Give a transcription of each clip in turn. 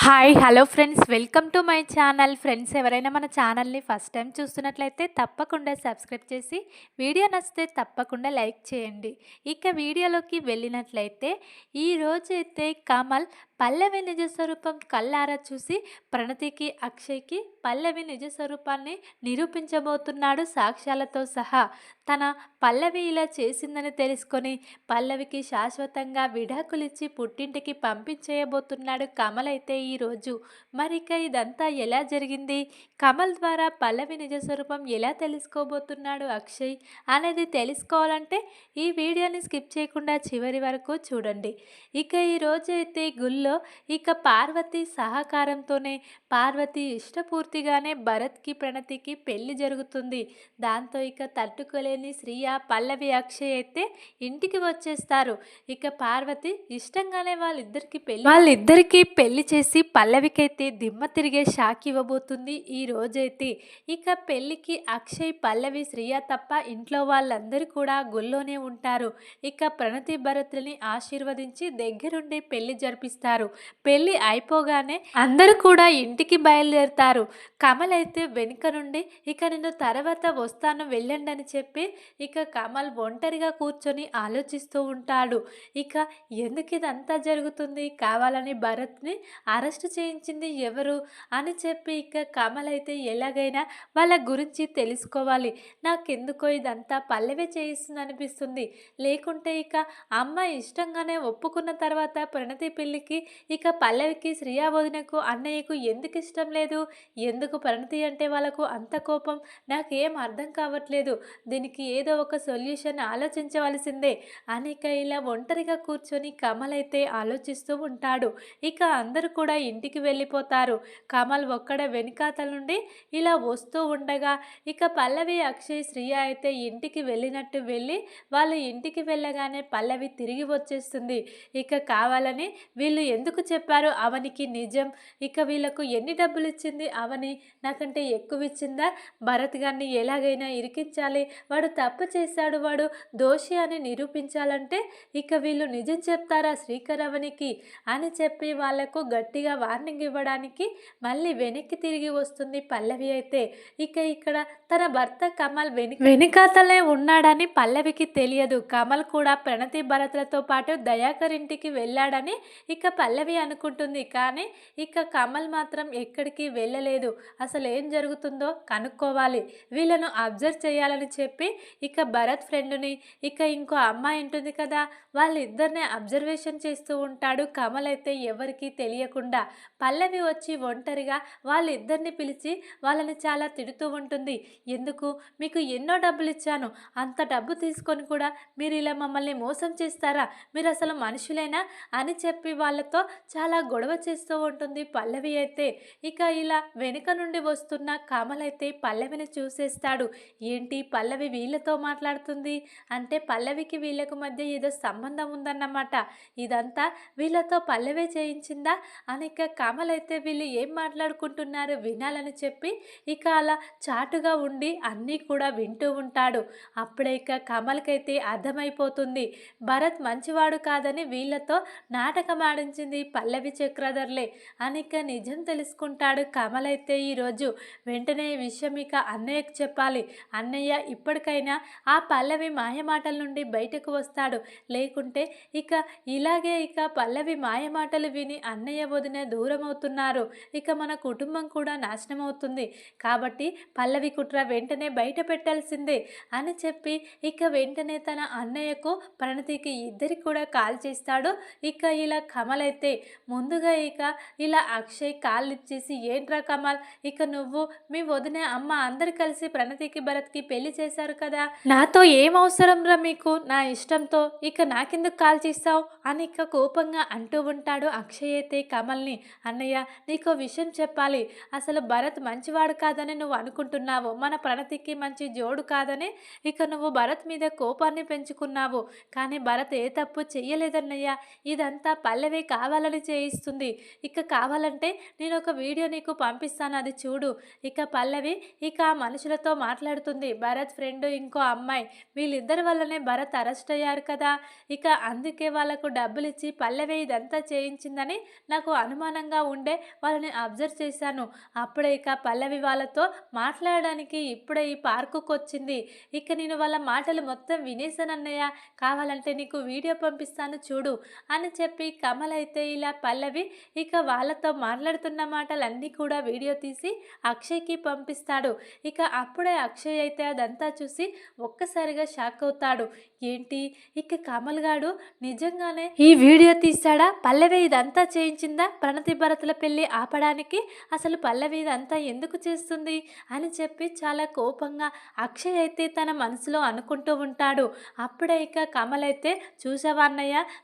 Hi hello friends welcome to my channel friends ఎవరైనా మన ఛానల్ని ఫస్ట్ టైం చూస్తున్నట్లయితే తప్పకుండా సబ్స్క్రైబ్ చేసి వీడియో నచ్చితే తప్పకుండా లైక్ చేయండి. ఇక వీడియోలోకి వెళ్ళినట్లయితే ఈరోజు అయితే కమల్ పల్లవి నిజ స్వరూపం కళ్ళారా చూసి ప్రణతికి అక్షయ్కి పల్లవి నిజ స్వరూపాన్ని నిరూపించబోతున్నాడు సాక్ష్యాలతో సహా. తన పల్లవి ఇలా చేసిందని తెలుసుకొని పల్లవికి శాశ్వతంగా విడాకులిచ్చి పుట్టింటికి పంపించేయబోతున్నాడు కమల్ అయితే ఈరోజు? మరిక ఇదంతా ఎలా జరిగింది? కమల్ ద్వారా పల్లవి నిజ స్వరూపం ఎలా తెలుసుకోబోతున్నాడు అక్షయ్? అనేది తెలుసుకోవాలంటే ఈ వీడియోని స్కిప్ చేయకుండా చివరి వరకు చూడండి. ఇక ఈరోజు అయితే గుళ్ళో ఇక పార్వతి సహకారంతోనే పార్వతి ఇష్టపూర్తిగానే భరత్కి ప్రణతికి పెళ్ళి జరుగుతుంది. దాంతో ఇక తట్టుకోలేని శ్రీయ పల్లవి అక్షయ్ అయితే ఇంటికి వచ్చేస్తారు. ఇక పార్వతి ఇష్టంగానే వాళ్ళిద్దరికి పెళ్ళి వాళ్ళిద్దరికీ పెళ్ళి చేసి పల్లవికైతే దిమ్మ తిరిగే షాక్ ఇవ్వబోతుంది ఈ రోజైతే. ఇక పెళ్ళికి అక్షయ్ పల్లవి శ్రియ తప్ప ఇంట్లో వాళ్ళందరూ కూడా గుల్లోనే ఉంటారు. ఇక ప్రణతి భరత్ని ఆశీర్వదించి దగ్గరుండి పెళ్ళి జరిపిస్తారు. పెళ్ళి అయిపోగానే అందరూ కూడా ఇంటికి బయలుదేరుతారు. కమల్ అయితే వెనుక నుండి ఇక నేను తర్వాత వస్తాను వెళ్ళండి అని చెప్పి ఇక కమల్ ఒంటరిగా కూర్చొని ఆలోచిస్తూ ఉంటాడు. ఇక ఎందుకు ఇదంతా జరుగుతుంది? కావాలని భరత్ని అరెస్ట్ చేయించింది ఎవరు అని చెప్పి ఇక కమల్ అయితే ఎలాగైనా వాళ్ళ గురించి తెలుసుకోవాలి. నాకెందుకో ఇదంతా పల్లెవే చేయిస్తుంది అనిపిస్తుంది లేకుంటే ఇక అమ్మ ఇష్టంగానే ఒప్పుకున్న తర్వాత ప్రణతి పెళ్ళికి ఇక పల్లవికి శ్రియా వదినకు అన్నయ్యకు ఎందుకు ఇష్టం లేదు? ఎందుకు ప్రణతి అంటే వాళ్ళకు అంత కోపం? నాకేం అర్థం కావట్లేదు. దీనికి ఏదో ఒక సొల్యూషన్ ఆలోచించవలసిందే అని ఇక ఇలా ఒంటరిగా కూర్చొని కమల్ అయితే ఆలోచిస్తూ ఉంటాడు. ఇక అందరూ కూడా ఇంటికి వెళ్ళిపోతారు. కమల్ ఒక్కడ వెనుకాతల నుండి ఇలా వస్తూ ఉండగా ఇక పల్లవి అక్షయ్ శ్రియ అయితే ఇంటికి వెళ్ళినట్టు వెళ్ళి వాళ్ళు ఇంటికి వెళ్ళగానే పల్లవి తిరిగి వచ్చేస్తుంది. ఇక కావాలని వీళ్ళు ఎందుకు చెప్పారు? అవనికి నిజం. ఇక వీళ్ళకు ఎన్ని డబ్బులు ఇచ్చింది? అవని నాకంటే ఎక్కువ ఇచ్చిందా? భరత్ గారిని ఎలాగైనా ఇరికించాలి. వాడు తప్పు చేశాడు. వాడు దోషి అని నిరూపించాలంటే ఇక వీళ్ళు నిజం చెప్తారా శ్రీకర్ అవనికి? అని చెప్పి వాళ్ళకు గట్టిగా వార్నింగ్ ఇవ్వడానికి మళ్ళీ వెనక్కి తిరిగి వస్తుంది పల్లవి అయితే. ఇక ఇక్కడ తన భర్త కమల్ వెనుక వెనుకాతలే ఉన్నాడని పల్లవికి తెలియదు. కమల్ కూడా ప్రణతి భరత్లతో పాటు దయాకర్ ఇంటికి వెళ్ళాడని ఇక పల్లవి అనుకుంటుంది. కానీ ఇక కమల్ మాత్రం ఎక్కడికి వెళ్ళలేదు. అసలు ఏం జరుగుతుందో కనుక్కోవాలి. వీళ్ళను అబ్జర్వ్ చేయాలని చెప్పి ఇక భరత్ ఫ్రెండ్ని ఇక ఇంకో అమ్మాయి ఉంటుంది కదా వాళ్ళిద్దరిని అబ్జర్వేషన్ చేస్తూ ఉంటాడు. కమల్ అయితే ఎవరికీ తెలియకుండా పల్లవి వచ్చి ఒంటరిగా వాళ్ళిద్దరిని పిలిచి వాళ్ళని చాలా తిడుతూ ఉంటుంది. ఎందుకు? మీకు ఎన్నో డబ్బులు ఇచ్చాను అంత డబ్బు తీసుకొని కూడా మీరు ఇలా మమ్మల్ని మోసం చేస్తారా? మీరు అసలు మనుషులేనా? అని చెప్పి వాళ్ళతో చాలా గొడవ చేస్తూ ఉంటుంది పల్లవి అయితే. ఇక ఇలా వెనుక నుండి వస్తున్న కమలైతే పల్లవిని చూసేస్తాడు. ఏంటి పల్లవి వీళ్ళతో మాట్లాడుతుంది? అంటే పల్లవికి వీళ్ళకు మధ్య ఏదో సంబంధం ఉందన్నమాట. ఇదంతా వీళ్ళతో పల్లవే చేయించిందా? ఇక కమల్ అయితే వీళ్ళు ఏం మాట్లాడుకుంటున్నారు వినాలని చెప్పి ఇక అలా చాటుగా ఉండి అన్నీ కూడా వింటూ ఉంటాడు. అప్పుడే ఇక కమల్కైతే అర్థమైపోతుంది. భరత్ మంచివాడు కాదని వీళ్ళతో నాటకం ఆడించింది పల్లవి చక్రధర్లే అని ఇక నిజం తెలుసుకుంటాడు కమల్ అయితే ఈరోజు వెంటనే ఈ విషయం ఇక అన్నయ్యకు చెప్పాలి. అన్నయ్య ఇప్పటికైనా ఆ పల్లవి మాయమాటల నుండి బయటకు వస్తాడు. లేకుంటే ఇక ఇలాగే ఇక పల్లవి మాయమాటలు విని అన్నయ్య వదిన దూరం అవుతున్నారు ఇక మన కుటుంబం కూడా నాశనం అవుతుంది కాబట్టి పల్లవి కుట్ర వెంటనే బయట పెట్టాల్సిందే అని చెప్పి ఇక వెంటనే తన అన్నయ్యకు ప్రణతికి ఇద్దరికి కూడా కాల్ చేస్తాడు. ఇక ఇలా కమల్ అయితే ముందుగా ఇక ఇలా అక్షయ్ కాల్ ఇచ్చేసి ఏంట్రా కమల్ ఇక నువ్వు మీ వదిన అమ్మ అందరు కలిసి ప్రణతికి భరత్కి పెళ్ళి చేశారు కదా. నాతో ఏం అవసరం రా మీకు? నా ఇష్టంతో ఇక నాకెందుకు కాల్ చేస్తావు? అని ఇక కోపంగా అంటూ ఉంటాడు అక్షయ్ అయితే కమల్. కమల్ని అన్నయ్య నీకో విషయం చెప్పాలి. అసలు భరత్ మంచివాడు కాదని నువ్వు అనుకుంటున్నావు. మన ప్రణతికి మంచి జోడు కాదని ఇక నువ్వు భరత్ మీద కోపాన్ని పెంచుకున్నావు. కానీ భరత్ ఏ తప్పు చెయ్యలేదన్నయ్య. ఇదంతా పల్లవి కావాలని చేయిస్తుంది. ఇక కావాలంటే నేను ఒక వీడియో నీకు పంపిస్తాను. అది చూడు. ఇక పల్లవి ఇక ఆ మనుషులతో మాట్లాడుతుంది. భరత్ ఫ్రెండ్ ఇంకో అమ్మాయి. వీళ్ళిద్దరి వల్లనే భరత్ అరెస్ట్ అయ్యారు కదా. ఇక అందుకే వాళ్ళకు డబ్బులు ఇచ్చి పల్లవి ఇదంతా చేయించిందని నాకు అనుమానంగా ఉండే వాళ్ళని అబ్జర్వ్ చేశాను. అప్పుడే ఇక పల్లవి వాళ్ళతో మాట్లాడడానికి ఇప్పుడే ఈ పార్కుకు వచ్చింది. ఇక నేను వాళ్ళ మాటలు మొత్తం వినేశానన్నయ్య కావాలంటే నీకు వీడియో పంపిస్తాను చూడు అని చెప్పి కమల్ అయితే ఇలా పల్లవి ఇక వాళ్ళతో మాట్లాడుతున్న మాటలన్నీ కూడా వీడియో తీసి అక్షయ్కి పంపిస్తాడు. ఇక అప్పుడే అక్షయ్ అయితే అదంతా చూసి ఒక్కసారిగా షాక్ అవుతాడు. ఏంటి? ఇక కమల్ గాడు నిజంగానే ఈ వీడియో తీశాడా? పల్లవి ఇదంతా చేయించిందా? ప్రణతి భరతుల పెళ్ళి ఆపడానికి అసలు పల్లవి ఇదంతా ఎందుకు చేస్తుంది అని చెప్పి చాలా కోపంగా అక్షయ్ అయితే తన మనసులో అనుకుంటూ ఉంటాడు. అప్పుడే ఇక కమల్ అయితే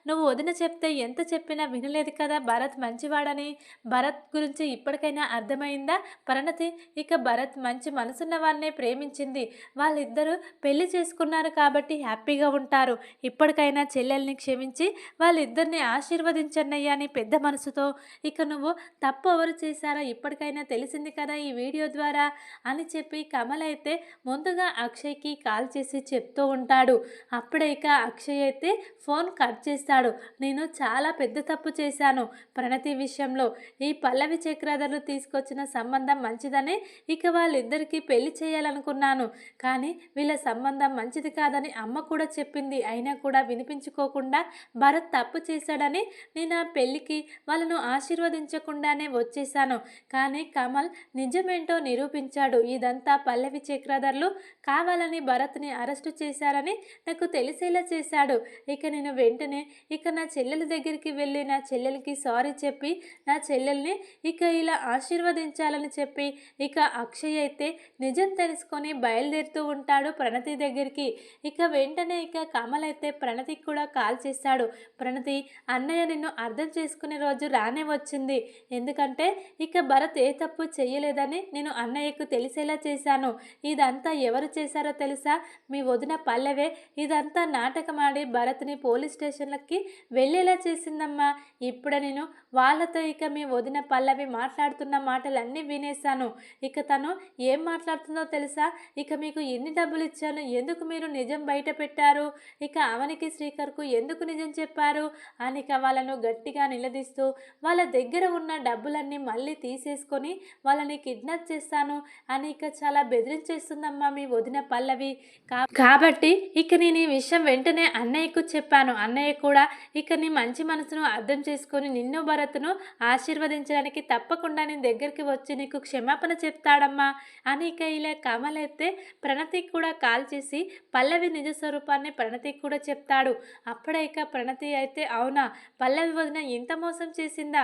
నువ్వు వదిన చెప్తే ఎంత చెప్పినా వినలేదు కదా భరత్ మంచివాడని. భరత్ గురించి ఇప్పటికైనా అర్థమైందా? ప్రణతి ఇక భరత్ మంచి మనసున్న వారినే ప్రేమించింది. వాళ్ళిద్దరూ పెళ్ళి చేసుకున్నారు కాబట్టి హ్యాపీగా ఉంటారు. ఇప్పటికైనా చెల్లెల్ని క్షమించి వాళ్ళిద్దరిని ఆశీర్వదించన్నయ్య అని పెద్ద మనసుతో ఇక నువ్వు తప్పు ఎవరు చేశారో ఇప్పటికైనా తెలిసింది కదా ఈ వీడియో ద్వారా అని చెప్పి కమల్ అయితే ముందుగా అక్షయ్కి కాల్ చేసి చెప్తూ ఉంటాడు. అప్పుడే ఇక అక్షయ్ అయితే ఫోన్ కట్ చేస్తాడు. నేను చాలా పెద్ద తప్పు చేశాను ప్రణతి విషయంలో. ఈ పల్లవి చక్రధర్లు తీసుకొచ్చిన సంబంధం మంచిదని ఇక వాళ్ళిద్దరికీ పెళ్ళి చేయాలనుకున్నాను. కానీ వీళ్ళ సంబంధం మంచిది కాదని అమ్మ కూడా చెప్పింది. అయినా కూడా వినిపించుకోకుండా భరత్ తప్పు చేశాడని నేను ఆ పెళ్ళికి వాళ్ళను ఆశీర్వదించకుండానే వచ్చేశాను. కానీ కమల్ నిజమేంటో నిరూపించాడు. ఇదంతా పల్లవి చక్రధర్లు కావాలని భరత్ని అరెస్టు చేశారని నాకు తెలిసేలా చేశాడు. ఇక నేను వెంటనే ఇక నా చెల్లెల దగ్గరికి వెళ్ళి నా చెల్లెలకి సారీ చెప్పి నా చెల్లెల్ని ఇక ఇలా ఆశీర్వదించాలని చెప్పి ఇక అక్షయ్ అయితే నిజం తెలుసుకొని బయలుదేరుతూ ఉంటాడు ప్రణతి దగ్గరికి. ఇక వెంటనే ఇక కమల్ అయితే ప్రణతికి కూడా కాల్ చేశాడు ప్రణతి అన్నయ్య నిన్ను అర్థం చేసుకునే రోజు రాను వచ్చింది. ఎందుకంటే ఇక భరత్ ఏ తప్పు చేయలేదని నేను అన్నయ్యకు తెలిసేలా చేశాను. ఇదంతా ఎవరు చేశారో తెలుసా? మీ వదిన పల్లెవే. ఇదంతా నాటకమాడి భరత్ని పోలీస్ స్టేషన్లకి వెళ్ళేలా చేసిందమ్మా. ఇప్పుడే నేను వాళ్ళతో ఇక మీ వదిన పల్లవి మాట్లాడుతున్న మాటలన్నీ వినేశాను. ఇక తను ఏం మాట్లాడుతుందో తెలుసా? ఇక మీకు ఎన్ని డబ్బులు ఇచ్చాను. ఎందుకు మీరు నిజం బయట పెట్టారు? ఇక అవనికి శ్రీకర్కు ఎందుకు నిజం చెప్పారు? అని ఇక వాళ్ళను గట్టిగా నిలదీస్తూ వాళ్ళ దగ్గర ఉన్న డబ్బులన్నీ మళ్ళీ తీసేసుకొని వాళ్ళని కిడ్నాప్ చేస్తాను అని ఇక చాలా బెదిరించేస్తుందమ్మా మీ వదిన పల్లవి. కా- కాబట్టి ఇక నేను ఈ విషయం వెంటనే అన్నయ్యకు చెప్పాను. అన్నయ్య కూడా ఇక నీ మంచి మనసును అర్థం చేసుకొని నిన్ను భరత్ను ఆశీర్వదించడానికి తప్పకుండా నేను దగ్గరికి వచ్చి నీకు క్షమాపణ చెప్తాడమ్మా అని ఇక ఇలా కమల్ అయితే ప్రణతికి కూడా కాల్ చేసి పల్లవి నిజ స్వరూపాన్ని ప్రణతికి కూడా చెప్తాడు. అప్పుడే ఇక ప్రణతి అయితే అవునా? పల్లవి వదిన ఇంత మోసం చేసిందా?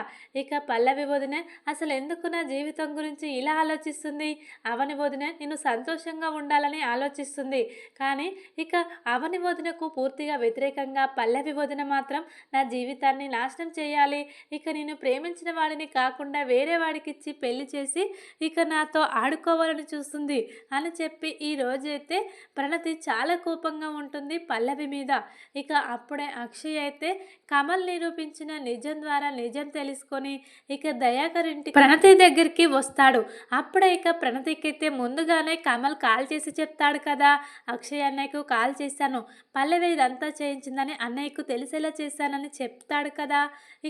ఇక పల్లవి వదిన అసలు ఎందుకు నా జీవితం గురించి ఇలా ఆలోచిస్తుంది? అవని వదిన నేను సంతోషంగా ఉండాలని ఆలోచిస్తుంది. కానీ ఇక అవని వదినకు పూర్తిగా వ్యతిరేకంగా పల్లవి వదిన మాత్రం నా జీవితాన్ని నాశనం చేయాలి. ఇక నేను ప్రేమించిన వాడిని కాకుండా వేరే వాడికి ఇచ్చి పెళ్ళి చేసి ఇక నాతో ఆడుకోవాలని చూస్తుంది అని చెప్పి ఈ రోజైతే ప్రణతి చాలా కోపంగా ఉంటుంది పల్లవి మీద. ఇక అప్పుడే అక్షయ్ అయితే కమల్ నిరూపించిన నిజం ద్వారా నిజం తెలుసుకొని ఇక దయాకర్ ఇంటి ప్రణతి దగ్గరికి వస్తాడు. అప్పుడే ఇక ప్రణతికి అయితే ముందుగానే కమల్ కాల్ చేసి చెప్తాడు కదా. అక్షయ్ అన్నయ్యకు కాల్ చేశాను. పల్లెవి ఇదంతా చేయించిందని అన్నయ్యకు తెలిసేలా చేశానని చెప్తాడు కదా.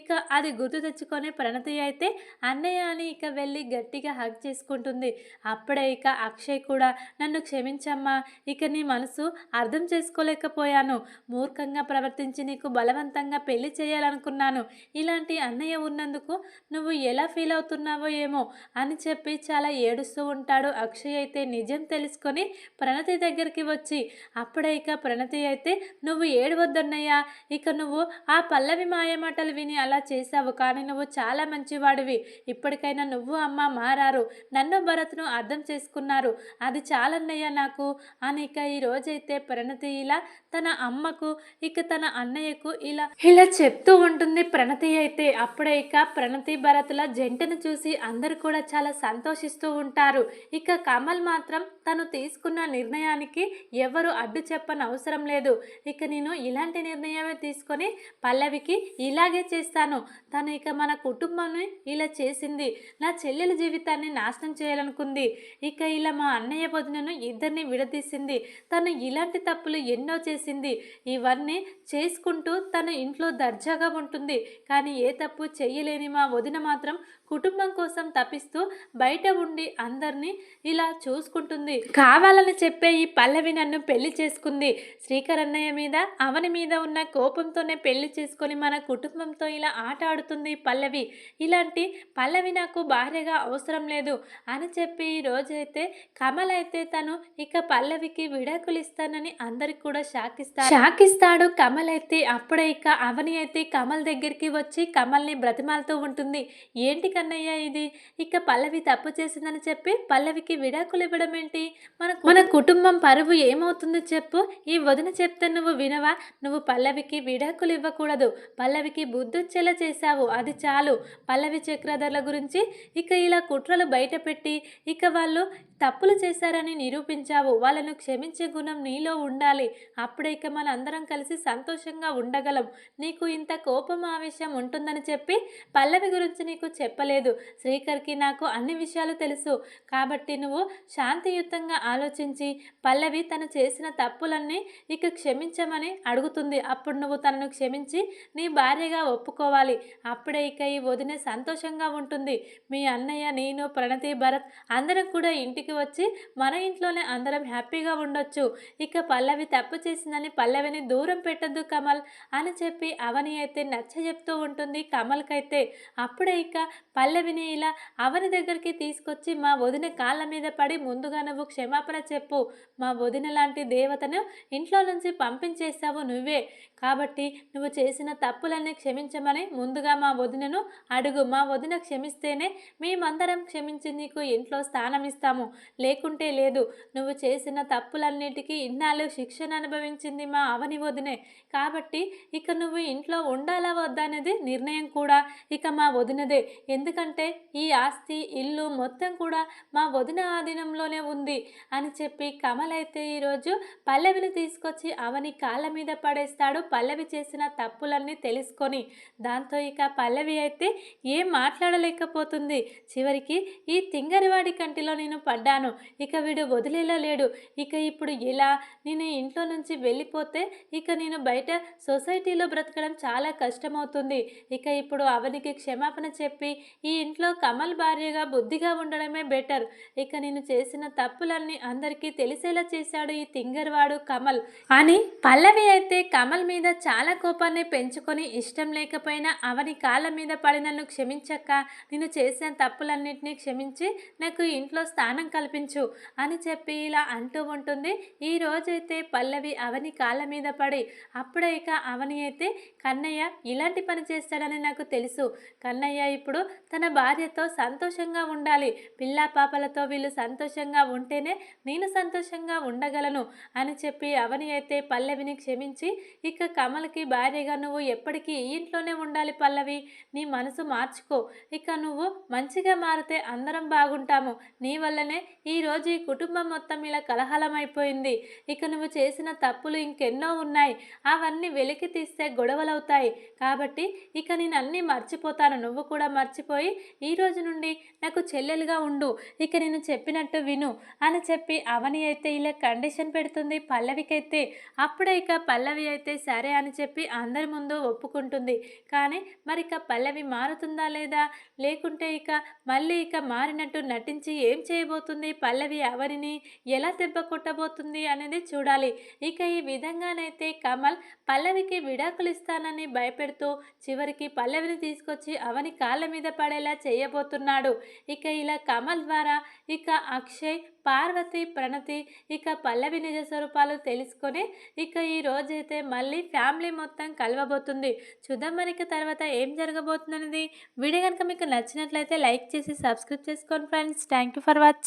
ఇక అది గుర్తు తెచ్చుకొని ప్రణతి అయితే అన్నయ్య అని ఇక వెళ్ళి గట్టిగా హగ్ చేసుకుంటుంది. అప్పుడే ఇక అక్షయ్ కూడా నన్ను క్షమించమ్మా. ఇక నీ మనసు అర్థం చేసుకోలేకపోయాను. మూర్ఖంగా ప్రవర్తించి నీకు బలవంతంగా పెళ్ళి చేయాలనుకున్నాను. ఇలాంటి అన్నయ్య ఉన్నందుకు నువ్వు ఎలా ఫీల్ అవుతున్నావో ఏమో అని చెప్పి చాలా ఏడుస్తూ ఉంటాడు. అక్షయ్ అయితే నిజం తెలుసుకొని ప్రణతి దగ్గరికి వచ్చి అప్పుడే ఇక ప్రణతి అయితే నువ్వు ఏడవద్దన్నయ్యా. ఇక నువ్వు ఆ పల్లవి మాయమాటలు విని అలా చేశావు. కానీ నువ్వు చాలా మంచివాడివి. ఇప్పటికైనా నువ్వు అమ్మ మారారు. నన్ను భరత్ను అర్థం చేసుకున్నారు. అది చాలన్నయ్య నాకు అని ఇక ఈ రోజైతే ప్రణతి ఇలా తన అమ్మకు ఇక తన అన్నయ్యకు ఇలా ఇలా చెప్తూ ఉంటుంది ప్రణతి అయితే. అప్పుడే ఇక ప్రణతి భరతుల జంటను చూసి అందరు కూడా చాలా సంతోషిస్తూ ఉంటారు. ఇక కమల్ మాత్రం తను తీసుకున్న నిర్ణయానికి ఎవరు అడ్డు చెప్పని అవసరం లేదు. ఇక నేను ఇలాంటి నిర్ణయమే తీసుకొని పల్లవికి ఇలాగే చేస్తాను. తను ఇక మన కుటుంబాన్ని ఇలా చేసింది. నా చెల్లెల జీవితాన్ని నాశనం చేయాలనుకుంది. ఇక ఇలా మా అన్నయ్య వదినను ఇద్దరిని విడదీసింది. తను ఇలాంటి తప్పులు ఎన్నో చేసింది. ఇవన్నీ చేసుకుంటూ తన ఇంట్లో దర్జాగా ఉంటుంది. కానీ ఏ తప్పు చెయ్యలేని మా వదిన మాత్రం కుటుంబం కోసం తపిస్తూ బయట ఉండి అందరినీ ఇలా చూసుకుంటుంది. కావాలని చెప్పే ఈ పల్లవి నన్ను పెళ్ళి చేసుకుంది. శ్రీకర్ అన్నయ్య మీద అవని మీద ఉన్న కోపంతోనే పెళ్ళి చేసుకొని మన కుటుంబంతో ఇలా ఆట ఆడుతుంది పల్లవి. ఇలాంటి పల్లవి నాకు భార్యగా అవసరం లేదు అని చెప్పి ఈ రోజైతే కమల్ అయితే తను ఇక పల్లవికి విడాకులు ఇస్తానని అందరికి కూడా షాక్ ఇస్తాడు షాక్ ఇస్తాడు కమల్ అయితే అప్పుడే ఇక అవని అయితే కమల్ దగ్గరికి వచ్చి కమల్ని బ్రతిమాలుతూ ఉంటుంది. ఏంటి కన్నయ్య ఇది? ఇక పల్లవి తప్పు చేసిందని చెప్పి పల్లవికి విడాకులు ఇవ్వడం ఏంటి మన మన కుటుంబం పరువు ఏమవుతుందో చెప్పు? ఈ వదిన చెప్తే నువ్వు వినవా? నువ్వు పల్లవికి విడాకులు ఇవ్వకూడదు. పల్లవికి బుద్ధొచ్చేలా చేశావు. అది చాలు. పల్లవి చక్రధర్ల గురించి ఇక ఇలా కుట్రలు బయటపెట్టి ఇక వాళ్ళు తప్పులు చేశారని నిరూపించావు. వాళ్ళను క్షమించే గుణం నీలో ఉండాలి. అప్పుడే ఇక మన అందరం కలిసి సంతోషంగా ఉండగలం. నీకు ఇంత కోపం ఆవేశం ఉంటుందని చెప్పి పల్లవి గురించి నీకు చెప్ప చెప్పలేదు. శ్రీకర్కి నాకు అన్ని విషయాలు తెలుసు. కాబట్టి నువ్వు శాంతియుతంగా ఆలోచించి పల్లవి తను చేసిన తప్పులన్నీ ఇక క్షమించమని అడుగుతుంది. అప్పుడు నువ్వు తనను క్షమించి నీ భార్యగా ఒప్పుకోవాలి. అప్పుడే ఇక ఈ వదిన సంతోషంగా ఉంటుంది. మీ అన్నయ్య నేను ప్రణతి భరత్ అందరం కూడా ఇంటికి వచ్చి మన ఇంట్లోనే అందరం హ్యాపీగా ఉండొచ్చు. ఇక పల్లవి తప్పు చేసిందని పల్లవిని దూరం పెట్టద్దు కమల్ అని చెప్పి అవని అయితే నచ్చ చెప్తూ ఉంటుంది కమల్కైతే. అప్పుడే ఇక పల్లవిని ఇలా అవని దగ్గరికి తీసుకొచ్చి మా వదిన కాళ్ళ మీద పడి ముందుగా నువ్వు క్షమాపణ చెప్పు. మా వదిన లాంటి దేవతను ఇంట్లో నుంచి పంపించేశావు నువ్వే. కాబట్టి నువ్వు చేసిన తప్పులన్నీ క్షమించమని ముందుగా మా వదినను అడుగు. మా వదిన క్షమిస్తేనే మేమందరం క్షమించి నీకు ఇంట్లో స్థానం ఇస్తాము లేకుంటే లేదు. నువ్వు చేసిన తప్పులన్నిటికీ ఇన్నాళ్ళు శిక్షణ అనుభవించింది మా అవని వదినే. కాబట్టి ఇక నువ్వు ఇంట్లో ఉండాలా వద్దా అనేది నిర్ణయం కూడా ఇక మా వదినదే. ఎందుకంటే ఈ ఆస్తి ఇల్లు మొత్తం కూడా మా వదిన ఆధీనంలోనే ఉంది అని చెప్పి కమల్ అయితే ఈరోజు పల్లవిని తీసుకొచ్చి అవని కాళ్ళ మీద పడేస్తాడు. పల్లవి చేసిన తప్పులన్నీ తెలుసుకొని దాంతో ఇక పల్లవి అయితే ఏం మాట్లాడలేకపోతుంది. చివరికి ఈ తింగరివాడి కంటిలో నేను పడ్డాను. ఇక వీడు వదిలేలా లేడు. ఇక ఇప్పుడు ఇలా నేను ఇంట్లో నుంచి వెళ్ళిపోతే ఇక నేను బయట సొసైటీలో బ్రతకడం చాలా కష్టమవుతుంది. ఇక ఇప్పుడు అవనికి క్షమాపణ చెప్పి ఈ ఇంట్లో కమల్ భార్యగా బుద్ధిగా ఉండడమే బెటర్. ఇక నేను చేసిన తప్పులన్నీ అందరికీ తెలిసేలా చేశాడు ఈ తింగర్వాడు కమల్. అని పల్లవి అయితే కమల్ మీద చాలా కోపాన్ని పెంచుకొని ఇష్టం లేకపోయినా అవని కాళ్ళ మీద పడి నన్ను క్షమించక్క. నేను చేసిన తప్పులన్నింటినీ క్షమించి నాకు ఇంట్లో స్థానం కల్పించు అని చెప్పి ఇలా అంటూ ఉంటుంది. ఈ రోజైతే పల్లవి అవని కాళ్ళ మీద పడి అప్పుడే ఇక అవని అయితే కన్నయ్య ఇలాంటి పని చేస్తాడని నాకు తెలుసు. కన్నయ్య ఇప్పుడు తన భార్యతో సంతోషంగా ఉండాలి. పిల్లా పాపలతో వీళ్ళు సంతోషంగా ఉంటేనే నేను సంతోషంగా ఉండగలను అని చెప్పి అవని అయితే పల్లవిని క్షమించి ఇక కమల్కి భార్యగా నువ్వు ఎప్పటికీ ఈ ఇంట్లోనే ఉండాలి పల్లవి. నీ మనసు మార్చుకో. ఇక నువ్వు మంచిగా మారితే అందరం బాగుంటాము. నీ వల్లనే ఈరోజు ఈ కుటుంబం మొత్తం ఇలా కలహలమైపోయింది. ఇక నువ్వు చేసిన తప్పులు ఇంకెన్నో ఉన్నాయి. అవన్నీ వెలికి తీస్తే గొడవలవుతాయి. కాబట్టి ఇక నేను అన్నీ మర్చిపోతాను. నువ్వు కూడా మర్చిపో మర్చిపోయి ఈ రోజు నుండి నాకు చెల్లెలుగా ఉండు ఇక నేను చెప్పినట్టు విను అని చెప్పి అవని అయితే ఇలా కండిషన్ పెడుతుంది పల్లవికైతే. అప్పుడే ఇక పల్లవి అయితే సరే అని చెప్పి అందరి ముందు ఒప్పుకుంటుంది. కానీ మరి ఇక పల్లవి మారుతుందా లేదా? లేకుంటే ఇక మళ్ళీ ఇక మారినట్టు నటించి ఏం చేయబోతుంది పల్లవి అవనిని? ఎలా దెబ్బ కొట్టబోతుంది అనేది చూడాలి. ఇక ఈ విధంగానైతే కమల్ పల్లవికి విడాకులు ఇస్తానని భయపెడుతూ చివరికి పల్లవిని తీసుకొచ్చి అవని కాళ్ళ మీద పడేలా చేయబోతున్నాడు. ఇక ఇలా కమల్ ద్వారా ఇక అక్షయ్ పార్వతి ప్రణతి ఇక పల్లవి నిజ స్వరూపాలు తెలుసుకొని ఇక ఈ రోజైతే మళ్ళీ ఫ్యామిలీ మొత్తం కలవబోతుంది. చూద్దాం మరిక తర్వాత ఏం జరగబోతుంది వీడియో కనుక మీకు నచ్చినట్లయితే లైక్ చేసి సబ్స్క్రైబ్ చేసుకోండి friends. Thank you for watching